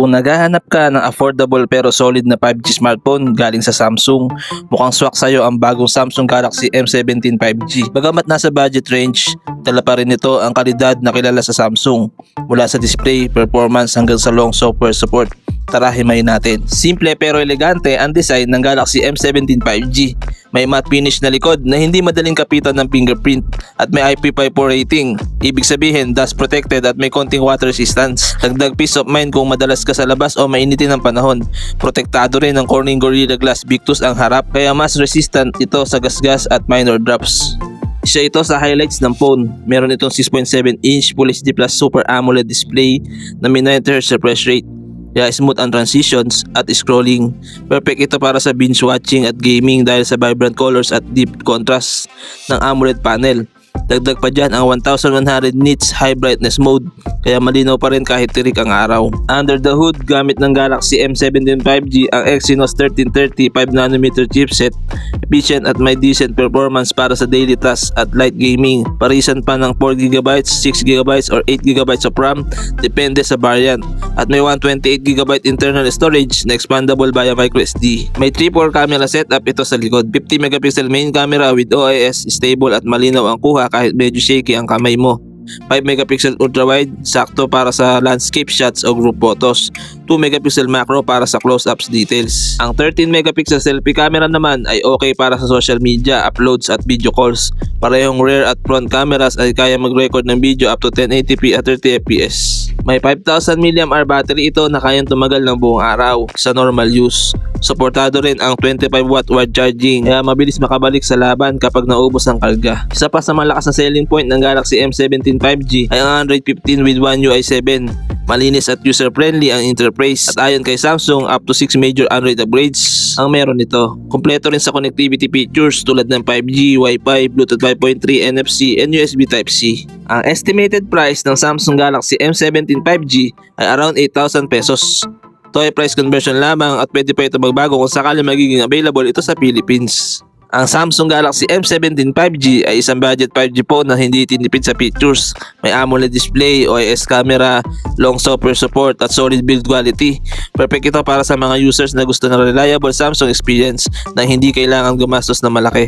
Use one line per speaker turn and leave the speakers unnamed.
Kung naghahanap ka ng affordable pero solid na 5G smartphone galing sa Samsung, mukhang swak sa'yo ang bagong Samsung Galaxy M17 5G. Bagamat nasa budget range, dala pa rin nito ang kalidad na kilala sa Samsung mula sa display, performance hanggang sa long software support. Tara himayin natin. Simple pero elegante ang design ng Galaxy M17 5G. May matte finish na likod na hindi madaling kapitan ng fingerprint at may IP54 rating. Ibig sabihin, dust protected at may konting water resistance. Dagdag peace of mind kung madalas ka sa labas o mainitin ng panahon. Protektado rin ng Corning Gorilla Glass Victus ang harap kaya mas resistant ito sa gasgas at minor drops. Isa ito sa highlights ng phone. Meron itong 6.7 inch Full HD Plus Super AMOLED display na may 90 Hz refresh rate. Kaya smooth ang transitions at scrolling. Perfect ito para sa binge watching at gaming dahil sa vibrant colors at deep contrast ng AMOLED panel. Dagdag pa dyan ang 1100 nits high brightness mode kaya malinaw pa rin kahit tirik ang araw. Under the hood, gamit ng Galaxy M17 5G ang Exynos 1330 5nm chipset, efficient at may decent performance para sa daily tasks at light gaming. Parisan pa ng 4GB, 6GB or 8GB of RAM, depende sa variant. At may 128GB internal storage na expandable via microSD. May triple camera setup ito sa likod. 50 megapixel main camera with OIS, stable at malinaw ang kuha kahit medyo shaky ang kamay mo. 5 megapixel ultra wide, sakto para sa landscape shots o group photos. 2 megapixel macro para sa close-ups details. Ang 13 megapixel selfie camera naman ay okay para sa social media, uploads at video calls. Parehong rear at front cameras ay kaya mag-record ng video up to 1080p at 30fps. May 5000 mAh battery ito na kayang tumagal ng buong araw sa normal use. Suportado rin ang 25 watt wide charging kaya mabilis makabalik sa laban kapag naubos ang karga. Isa pa sa malakas na selling point ng Galaxy M17 5G ay ang Android 15 with One UI 7. Malinis at user-friendly ang interface at ayon kay Samsung up to 6 major Android upgrades ang meron nito. Kompleto rin sa connectivity features tulad ng 5G, Wi-Fi, Bluetooth 5.3, NFC, and USB Type-C. Ang estimated price ng Samsung Galaxy M17 5G ay around 8,000 pesos. Toy price conversion lamang at pwede pa ito magbago kung sakali magiging available ito sa Philippines. Ang Samsung Galaxy M17 5G ay isang budget 5G phone na hindi tinipid sa features. May AMOLED display, OIS camera, long software support at solid build quality. Perfect ito para sa mga users na gusto ng reliable Samsung experience na hindi kailangan gumastos na malaki.